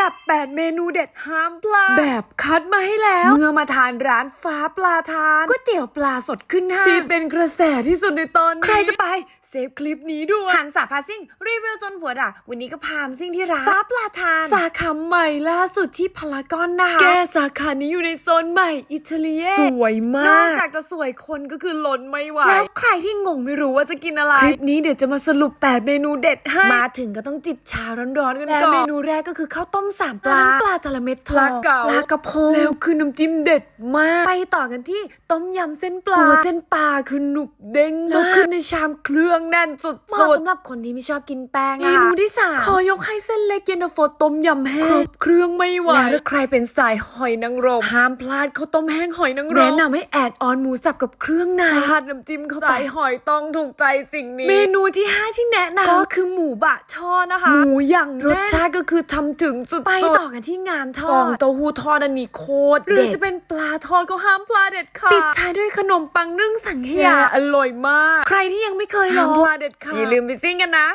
ดับ 8 เมนูเด็ดห้ามพลาดแบบคัดมาให้แล้ว เมื่อมาทานร้านฟ้าปลาทานก๋วยเตี๋ยวปลาสดขึ้นห้างที่เป็นกระแสที่สุดในตอนนี้ ใครจะไป เซฟคลิปนี้ด้วยหันสาพาซิ่ง รีวิวจนหัวด่าวันนี้ก็พามซิ่งที่ร้านฟ้าปลาทาน สาขาใหม่ล่าสุดที่พารากอนนะคะแกสาขานี้อยู่ในโซนใหม่อิตาเลียนสวยมากนอกจากจะสวยคนก็คือล้นไม่ไหวแล้วใครที่งงไม่รู้ว่าจะกินอะไร คลิปนี้เดี๋ยวจะมาสรุป 8 เมนูเด็ดให้ มาถึงก็ต้องจิบชาร้อนๆกันก่อนและเมนูแรกก็คือข้าวต้มสามปลาปลาจระเม็ดทอดปลาเก๋าปลากระพงแล้วคือน้ำจิ้มเด็ดมาก ไปต่อกันที่ต้มยำเส้นปลาตัวเส้นปลาคือหนุบเด้งแล้วขึ้นในชามเครื่องแน่นสุดๆเหมาะสำหรับคนที่ไม่ชอบกินแป้งเมนูที่สามขอยกให้เส้นเล็กเย็นตาโฟต้มยำแห้งครบเครื่องไม่ไหวแล้วถ้าใครเป็นสายหอยนางรมห้ามพลาดข้าวต้มแห้งหอยนางรมแนะนำให้แอดออนหมูสับกับเครื่องในราดน้ำจิ้มเข้าไปสายหอยต้องถูกใจสิ่งนี้ เมนูที่5ที่แนะนำก็คือหมูบะช่อนะคะ หมูอย่างรสชาติก็คือทำถึงสุดๆไปต่อกันที่งานทอฟองดเต้าหู้ทอดอันนี้โคตรหรือเด็ดจะเป็นปลาทอดก็ห้ามพลาดเด็ดขาดปิดท้ายด้วยขนมปังนึ่งสังขเนี่ยยาอร่อยมาก ใครที่ยังไม่เคยลห้าอมงพลาดเด็ดขาดอย่าลืมไปซิ่งกันนะ